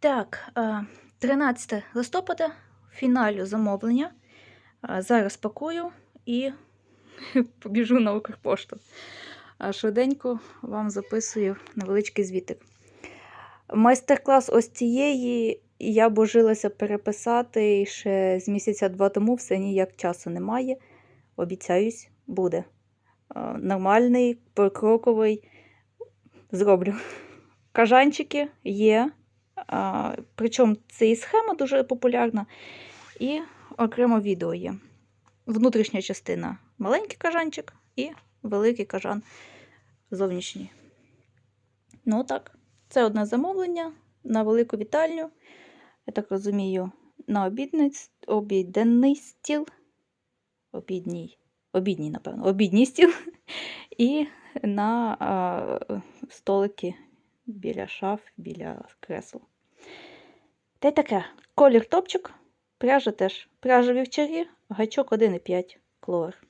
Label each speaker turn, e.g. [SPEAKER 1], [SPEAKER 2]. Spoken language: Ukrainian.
[SPEAKER 1] Так, е, 13 листопада, фіналю замовлення. Е, Зараз пакую і побіжу на Укрпошту. Швиденько вам записую невеличкий звітик. Майстер-клас ось цієї я божилася переписати ще з місяця два тому, все ніяк часу немає. Обіцяюсь, буде. Е, Нормальний, покроковий. Зроблю. Кажанчики є. Причому це і схема дуже популярна, і окремо відео є. Внутрішня частина маленький кажанчик і великий кажан зовнішній. Ну так, це одне замовлення на велику вітальню. Я так розумію, на обідний, стіл. Обідній, обідній, напевно, обідній стіл. І на а, столики біля шаф, біля кресла. Та й таке. Колір топчик, пряжа теж. Пряжа вівчарі, гачок 1,5 кловер.